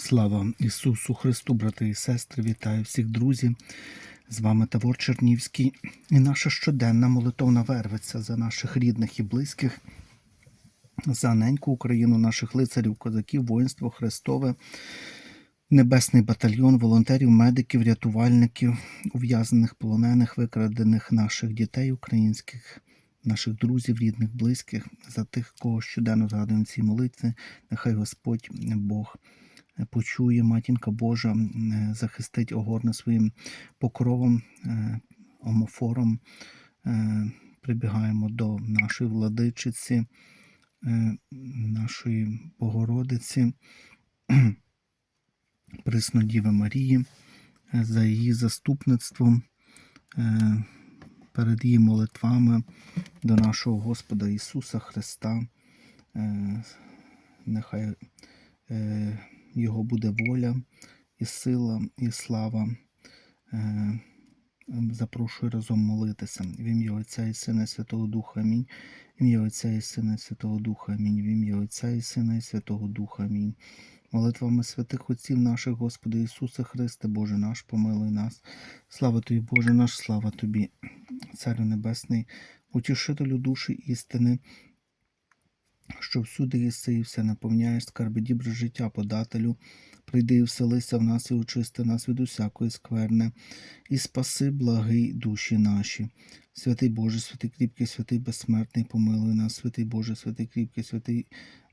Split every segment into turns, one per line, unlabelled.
Слава Ісусу Христу, брати і сестри, вітаю всіх друзів. З вами Тавор Чернівський і наша щоденна молитовна вервиця за наших рідних і близьких, за неньку Україну, наших лицарів, козаків, воїнство Христове, Небесний батальйон, волонтерів, медиків, рятувальників, ув'язнених, полонених, викрадених наших дітей українських, наших друзів, рідних, близьких, за тих, кого щоденно згадуємо в цій молитві. Нехай Господь Бог почує, матінка Божа е, захистить, огорне своїм покровом, е, омофором. Е, Прибігаємо до нашої владичиці, нашої Богородиці, Преснодіви Марії, за її заступництвом, перед її молитвами до нашого Господа Ісуса Христа. Нехай Його буде воля і сила, і слава. Е, Запрошую разом молитися. В ім'я Отця і Сина і Святого Духа Амінь. В ім'я Отця і Сина і Святого Духа Амінь. В ім'я Отця і Сина і Святого Духа Амінь. Молитвами святих Отців наших, Господи Ісуса Христе, Боже наш, помилуй нас. Слава Тобі, Боже наш, слава Тобі, Царю Небесний, утішителю душі істини, що всюди єси і все наповняєш, скарби дібре життя подателю, прийди і вселися в нас і очисти нас від усякої скверни, і спаси, благий душі наші. Святий Боже, святий кріпкий, святий безсмертний, помилуй нас, святий Боже, святий кріпкий, святий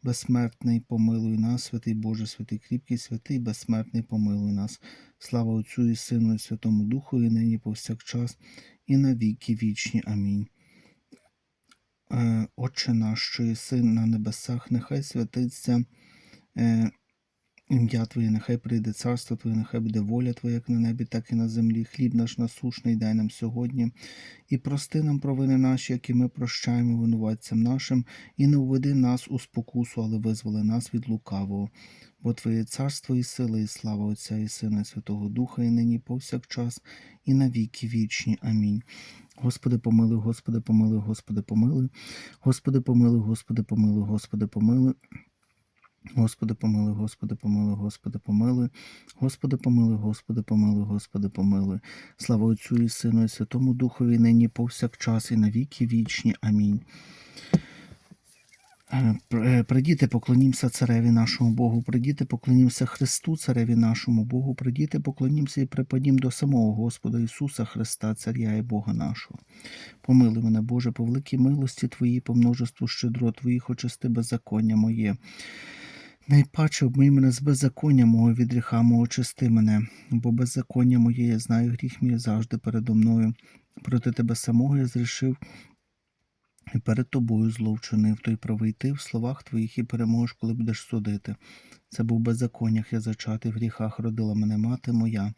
безсмертний, помилуй нас, святий Боже, святий кріпкий, святий безсмертний, помилуй нас. Слава Отцю і Сину, і Святому Духу, і нині повсякчас, і на віки вічні. Амінь. Е, Отче наш, що єси на небесах, нехай святиться е, ім'я Твоє, нехай прийде царство Твоє, нехай буде воля Твоя, як на небі, так і на землі. Хліб наш насушний дай нам сьогодні, і прости нам провини наші, які ми прощаємо винуватцям нашим, і не уведи нас у спокусу, але визволи нас від лукавого. Бо Твоє царство і сила, і слава Отця і Сина, і Святого Духа, і нині повсякчас, і на віки вічні. Амінь. Господи, помилуй, Господи, помилуй, Господи, помилуй. Господи, помилуй, Господи, помилуй, Господи, помилуй. Господи, помилуй, Господи, помилуй, Господи, помилуй. Господи, помилуй, Господи, помилуй, Господи, помилуй. Слава Отцю і Сину, і Святому Духові, нині повсякчас, і на віки вічні. Амінь. Е, е, Придіти, поклонімося цареві нашому Богу, придіти, поклонімося Христу, цареві нашому Богу, придіти, поклонімося і припадім до самого Господа Ісуса Христа, Царя і Бога нашого. Помилуй мене, Боже, по великій милості Твоїй, по множеству щедро Твоїх, очисти беззаконня моє. Найпаче обмий мене з беззаконня мого від гріха мого очисти мене, бо беззаконня моє, я знаю, гріх мій завжди передо мною. Проти тебе самого я зрішив і перед тобою зло вчинив, то й правий ти в словах твоїх і переможеш, коли будеш судити. Це був беззаконнях я зачатий, в гріхах родила мене мати моя.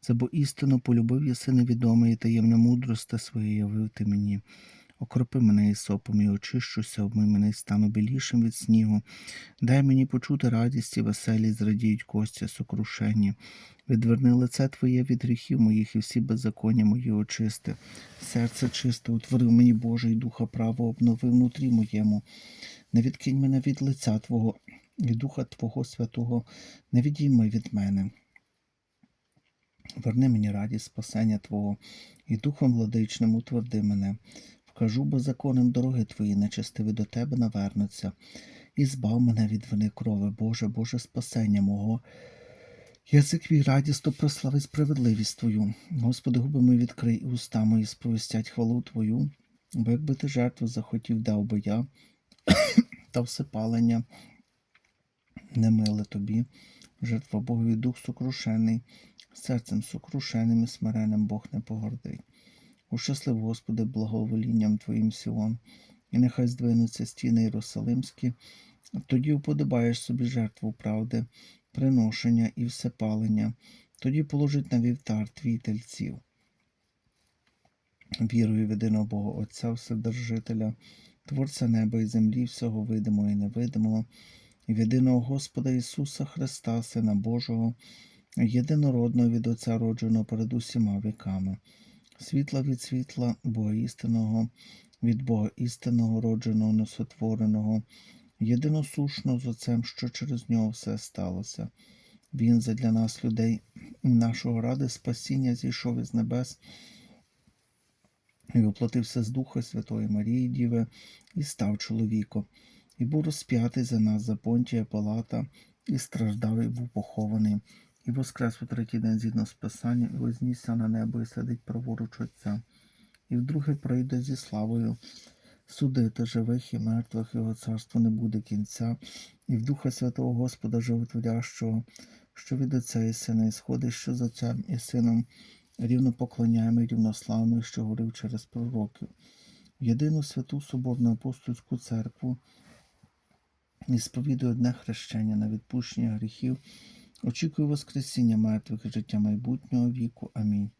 Це бо істину полюбив єси невідомий, і таємне мудросте своє явив ти мені. Окропи мене ісопом і очищуся, обмий мене і стану білішим від снігу. Дай мені почути радість і веселість, зрадіють кості сокрушені. Відверни лице Твоє від гріхів моїх і всі беззаконня мої очисти. Серце чисте, утворив мені Боже, і духа право обнови внутрі моєму. Не відкинь мене від лиця Твого і Духа Твого Святого, не відійми від мене. Верни мені радість спасення Твого, і Духом владичним утверди мене. Вкажу беззаконним дороги Твої, нечестиві до Тебе навернуться, і збав мене від вини крови, Боже, Боже спасення мого. Язик мій радісно прославить справедливість Твою. Господи, губи мої відкрий, і уста мої сповістять хвалу Твою, бо якби ти жертву захотів, дав би я, та всепалення не миле тобі, жертва Богові дух сокрушений, серцем сокрушеним і смиреним Бог не погордить. Ущаслив, Господи, благоволінням Твоїм Сіон, і нехай здвинуться стіни Єрусалимські, тоді уподобаєш собі жертву правди, приношення і всепалення, тоді положить на вівтар твій тельців. Вірую в єдиного Бога Отця Вседержителя, Творця неба і землі, всього видимого і невидимого, і в єдиного Господа Ісуса Христа, Сина Божого, єдинородного від Отця родженого перед усіма віками, світла від світла, Бога істинного, від Бога істинного, родженого, несотвореного, єдиносушного з Отцем, що через нього все сталося. Він задля нас, людей, нашого ради спасіння зійшов із небес і воплотився з Духа Святої Марії Діви і став чоловіком, і був розп'ятий за нас за понтія Палата, і страждав, і був похований, і воскрес у третій день згідно з Писанням, і вознісся на небо, і сидить праворуч Отця, і вдруге прийде зі славою судити живих і мертвих, його царство не буде кінця, і в Духа Святого Господа Животворящого, що від Отця і Сина, і сходить, що за Отцем і Сином, рівно поклоняємо і рівнославимо, що говорив через пророків. Єдину святу Соборну апостольську церкву і сповідує одне хрещення на відпущення гріхів, очікую Воскресіння мертвих і життя майбутнього віку. Амінь.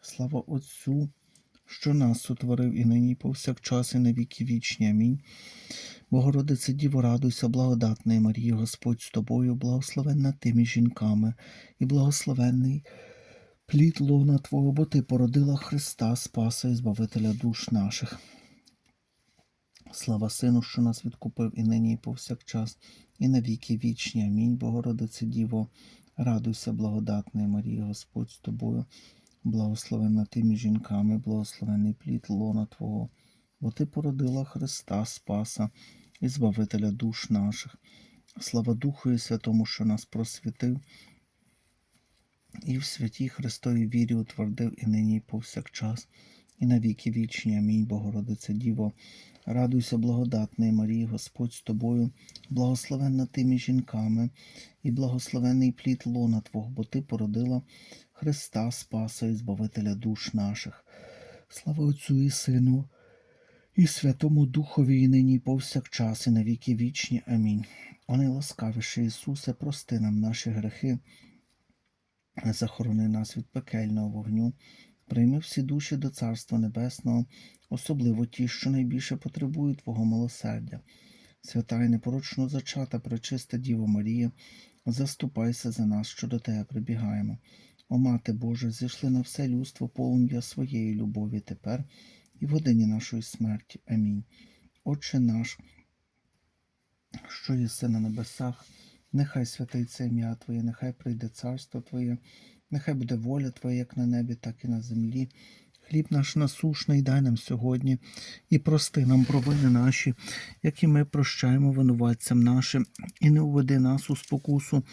Слава Отцю, що нас сотворив і нині, і повсякчас, і на віки вічні. Амінь. Богородице Діво, радуйся, благодатної Марії, Господь з тобою, благословенна ти між жінками, і благословенний плід лона Твого, бо Ти породила Христа, Спаса і Збавителя душ наших. Слава Сину, що нас відкупив і нині, і повсякчас, і на віки вічні. Амінь. Богородице Діво, радуйся, благодатної Марії, Господь з тобою, благословенна ти між жінками, благословений плід лона Твого, бо Ти породила Христа, Спаса і Збавителя душ наших. Слава Духу і Святому, що нас просвітив, і в святій Христовій вірі утвердив і нині, і повсякчас, і на віки вічні. Амінь. Богородице Діво, радуйся, благодатної Марії, Господь з тобою, благословенна ти між жінками, і благословений плід лона Твого, бо Ти породила Христа, Спаса і Збавителя душ наших. Слава Отцю і Сину, і Святому Духові, і нині, і повсякчас, і на віки вічні. Амінь. О найласкавіший Ісусе, прости нам наші грехи, захорони нас від пекельного вогню, прийми всі душі до Царства Небесного, особливо ті, що найбільше потребують Твого милосердя. Свята і непорочно зачата, пречиста Діво Марія, заступайся за нас, що до Тебе прибігаємо. О Мати Божа, зійшли на все людство полум'я своєї любові тепер і в годині нашої смерті. Амінь. Отче наш, що єси на небесах, нехай святиться ім'я Твоє, нехай прийде царство Твоє, нехай буде воля Твоя, як на небі, так і на землі. Хліб наш насушний дай нам сьогодні, і прости нам провини наші, як і ми прощаємо винуватцям нашим, і не уведи нас у спокусу,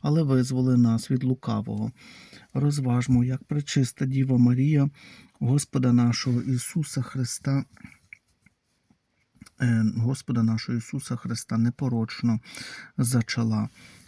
але визволи нас від лукавого. Розважмо, як пречиста Діва Марія, Господа нашого Ісуса Христа, е, Господа нашого Ісуса Христа непорочно зачала.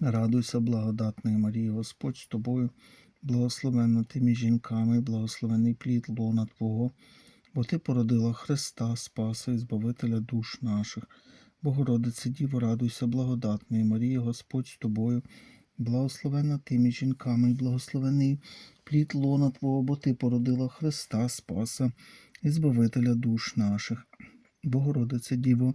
Радуйся, благодатної Марії, Господь з тобою, благословенна ти між жінками, благословений плід лона Твого, бо Ти породила Христа, Спаса і Збавителя душ наших. Богородице Діво, радуйся, благодатної Марії, Господь з тобою, благословенна ти між жінками, благословений плід лона Твого, бо Ти породила Христа, Спаса і Збавителя душ наших. Богородице Діво,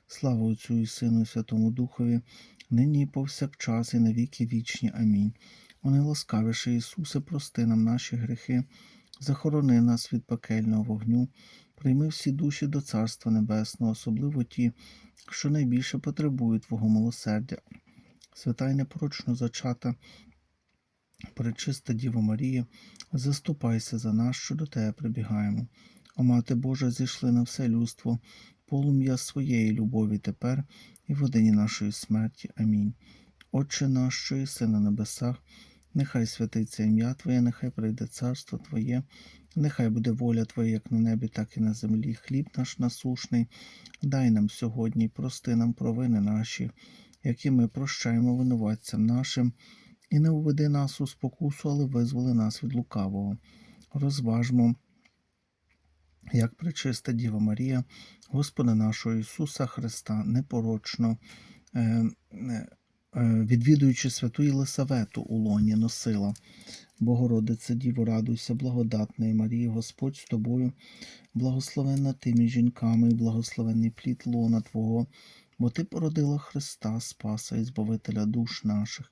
Слава Отцю і Сину, і Святому Духові, нині і повсякчас, і на віки вічні. Амінь. О найласкавіше Ісусе, прости нам наші гріхи, захорони нас від пекельного вогню, прийми всі душі до Царства Небесного, особливо ті, що найбільше потребують Твого милосердя. Свята й непорочно зачата, Пречиста Діво Марія, заступайся за нас, що до Тебе прибігаємо. О Мати Божа, зійшли на все людство, полум'я своєї любові тепер і в годині нашої смерті. Амінь. Отче наш, що єси на небесах, нехай святиться ім'я Твоє, нехай прийде царство Твоє, нехай буде воля Твоя, як на небі, так і на землі. Хліб наш насушний, дай нам сьогодні, прости нам провини наші, які ми прощаємо винуватцям нашим, і не уведи нас у спокусу, але визволи нас від лукавого. Розважмо, як пречиста Діва Марія, Господа нашого Ісуса Христа, непорочно, е, е, е, відвідуючи святу Єлисавету у лоні носила. Богородице, Діво, радуйся, благодатної Марії, Господь з тобою, благословенна ти між жінками, і благословений плід лона Твого, бо Ти породила Христа, Спаса і Збавителя душ наших.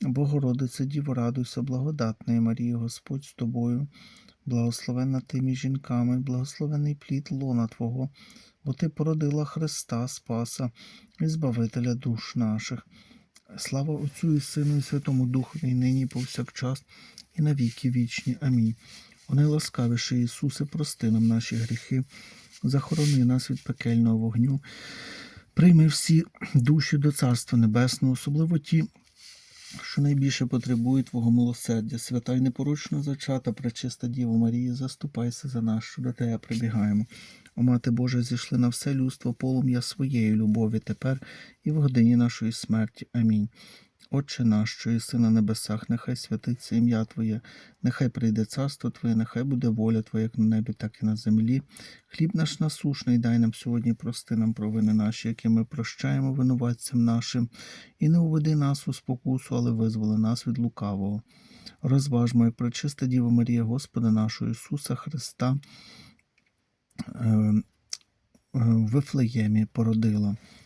Богородице, Діво, радуйся, благодатної Марії, Господь з тобою, Благословенна ти між жінками, благословений плід лона Твого, бо Ти породила Христа, Спаса і Збавителя душ наших. Слава Отцю і Сину, і Святому Духові, і нині, і повсякчас, і на віки вічні. Амінь. О найласкавіше Ісусе, прости нам наші гріхи, захорони нас від пекельного вогню, прийми всі душі до Царства Небесного, особливо ті, що найбільше потребує Твого милосердя, свята й непорочно зачата, пречиста Діво Марія, заступайся за нас, що до Тебе прибігаємо. О Мати Божа, зійшли на все людство полум'я своєї любові тепер і в годині нашої смерті. Амінь. Отче наш, що єси на небесах, нехай святиться ім'я Твоє, нехай прийде царство Твоє, нехай буде воля Твоя, як на небі, так і на землі. Хліб наш насушний, дай нам сьогодні прости нам провини наші, які ми прощаємо винуватцям нашим, і не уведи нас у спокусу, але визволи нас від лукавого. Розважмо, як пречиста Діва Марія, Господа нашого Ісуса Христа, е, е, в Вифлеємі породила.